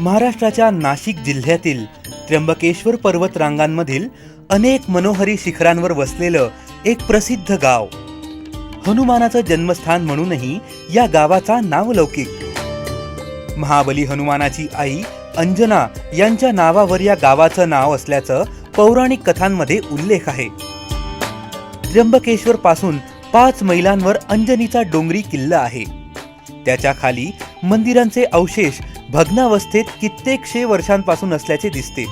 महाराष्ट्राच्या नाशिक जिल्ह्यातील त्र्यंबकेश्वर पर्वत रांगांमधील अनेक मनोहरी शिखरांवर वसलेलं एक प्रसिद्ध गाव. हनुमानाचं जन्मस्थान म्हणूनही या गावाचा नावलौकिक महाबली हनुमानाची आई अंजना यांच्या नावावर या गावाचं नाव असल्याचं पौराणिक कथांमध्ये उल्लेख आहे. त्र्यंबकेश्वर पासून पाच मैलांवर अंजनीचा डोंगरी किल्ला आहे. त्याच्याखाली मंदिरांचे अवशेष भग्नावस्थेत कित्येकशे वर्षांपासून असल्याचे दिसते.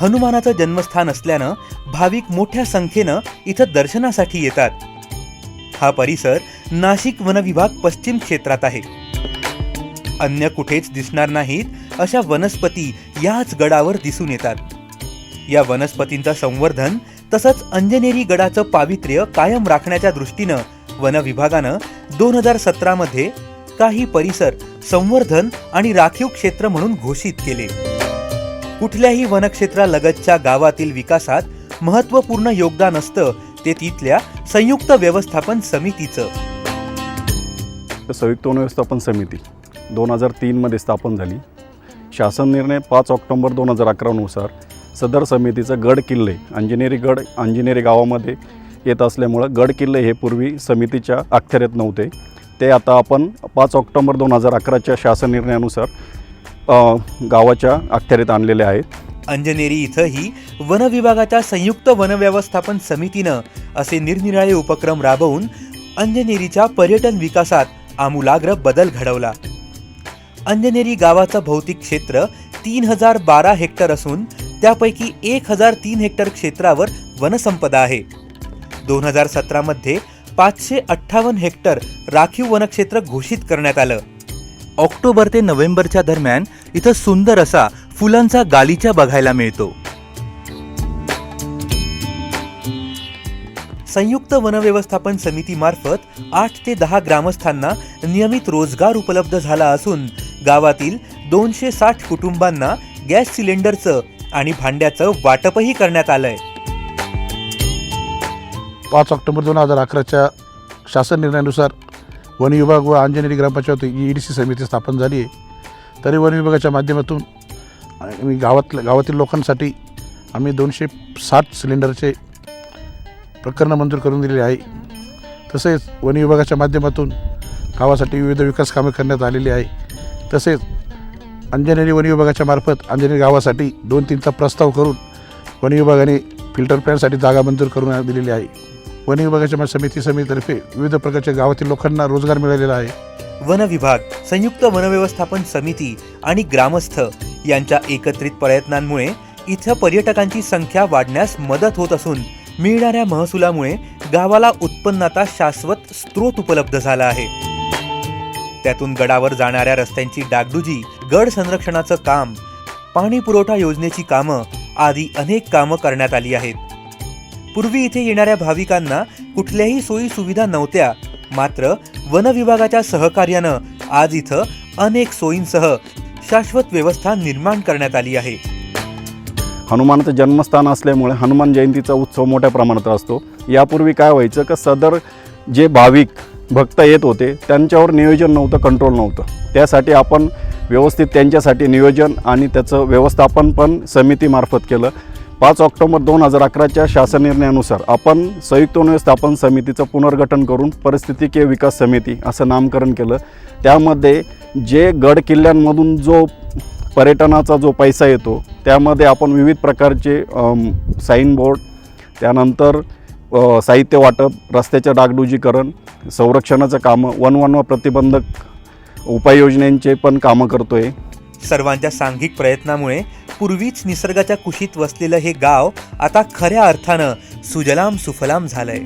हनुमानाचं जन्मस्थान असल्यानं भाविक मोठ्या संख्येनं इथं दर्शनासाठी येतात. हा परिसर नाशिक वनविभाग पश्चिम क्षेत्रात आहे. अन्य कुठेच दिसणार नाहीत अशा वनस्पती याच गडावर दिसून येतात. या वनस्पतींचं संवर्धन तसंच अंजनेरी गडाचं पावित्र्य कायम राखण्याच्या दृष्टीनं वनविभागानं दोन हजार सतरामध्ये काही परिसर संवर्धन आणि राखीव क्षेत्र म्हणून घोषित केले. कुठल्याही वनक्षेत्रालगतच्या गावातील विकासात महत्त्वपूर्ण योगदान असतं ते तिथल्या संयुक्त व्यवस्थापन समितीचं. संयुक्त व्यवस्थापन समिती दोन हजार तीनमध्ये स्थापन झाली. शासन निर्णय पाच ऑक्टोंबर दोन हजार अकरानुसार सदर समितीचं गड किल्ले अंजनेरी गड अंजनेरी गावामध्ये येत असल्यामुळं गड किल्ले हे पूर्वी समितीच्या अखत्यारीत नव्हते. ते आता आपण पाच ऑक्टोंबर दोन हजार अकराच्या शासन निर्णयानुसार गावाच्या अखत्यारीत आणलेले आहेत. अंजनेरी इथंही वन विभागाच्या संयुक्त वन व्यवस्थापन समितीनं असे निरनिराळे उपक्रम राबवून अंजनेरीच्या पर्यटन विकासात आमूलाग्र बदल घडवला. अंजनेरी गावाचं भौतिक क्षेत्र तीन हजार बारा हेक्टर असून त्यापैकी एक हजार तीन हेक्टर क्षेत्रावर वनसंपदा आहे. दोन हजार सतरामध्ये पाचशे अठ्ठावन्न हेक्टर राखीव वनक्षेत्र घोषित करण्यात आलं. ऑक्टोबर ते नोव्हेंबरच्या दरम्यान इथं सुंदर असा फुलांचा गालिचा बघायला मिळतो. संयुक्त वनव्यवस्थापन समितीमार्फत आठ ते दहा ग्रामस्थांना नियमित रोजगार उपलब्ध झाला असून गावातील दोनशे साठ कुटुंबांना गॅस सिलेंडरचं आणि भांड्याचं वाटपही करण्यात आलंय. पाच ऑक्टोबर दोन हजार अकराच्या शासन निर्णयानुसार वन विभाग व Anjaneri grampanchayat E D C समिती स्थापन झाली आहे. तरी वन विभागाच्या माध्यमातून आम्ही गावातल्या गावातील लोकांसाठी आम्ही दोनशे साठ सिलेंडरचे प्रकरणं मंजूर करून दिलेले आहे. तसेच वन विभागाच्या माध्यमातून गावासाठी विविध विकास कामे करण्यात आलेली आहे. तसेच अंजनेरी वन विभागाच्या मार्फत अंजनेरी गावासाठी दोन तीनचा प्रस्ताव करून वन विभागाने फिल्टर प्लॅनसाठी जागा मंजूर करून दिलेली आहे. वन विभागाच्या समिती समितीतर्फे विविध प्रकारच्या गावातील लोकांना रोजगार मिळालेला आहे. वन विभाग संयुक्त वनव्यवस्थापन समिती आणि ग्रामस्थ यांच्या एकत्रित प्रयत्नांमुळे इथं पर्यटकांची संख्या वाढण्यास मदत होत असून मिळणाऱ्या महसुलामुळे गावाला उत्पन्नाचा शाश्वत स्रोत उपलब्ध झाला आहे. त्यातून गडावर जाणाऱ्या रस्त्यांची डागडुजी गड संरक्षणाचं काम पाणी पुरवठा योजनेची कामं आदी अनेक कामं करण्यात आली आहेत. पूर्वी इथे येणाऱ्या भाविकांना कुठल्याही सोयी सुविधा नव्हत्या. मात्र वन विभागाच्या सहकार्यानं आज इथं अनेक सोयींसह शाश्वत व्यवस्था निर्माण करण्यात आली आहे. हनुमानाचं जन्मस्थान असल्यामुळे हनुमान जयंतीचा उत्सव मोठ्या प्रमाणात असतो. यापूर्वी काय व्हायचं का सदर जे भाविक भक्त येत होते त्यांच्यावर नियोजन नव्हतं कंट्रोल नव्हतं. त्यासाठी आपण व्यवस्थित त्यांच्यासाठी नियोजन आणि त्याचं व्यवस्थापन पण समितीमार्फत केलं. पाच ऑक्टोबर दोन हजार अकराच्या शासन निर्णयानुसार आपण संयुक्त व्यवस्थापन समितीचं पुनर्गठन करून परिस्थितिकीय विकास समिती असं नामकरण केलं. त्यामध्ये जे गड किल्ल्यांमधून जो पर्यटनाचा जो पैसा येतो त्यामध्ये आपण विविध प्रकारचे साईनबोर्ड बोर्ड त्यानंतर साहित्य वाटप रस्त्याच्या डागडुजीकरण संरक्षणाचं कामं वनवनवा प्रतिबंधक उपाययोजनांचे पण कामं करतो आहे सर्वांच्या सांघिक प्रयत्नामुळे पूर्वीच निसर्गाच्या कुशीत वसलेलं हे गाव आता खऱ्या अर्थानं सुजलाम सुफलाम झालंय.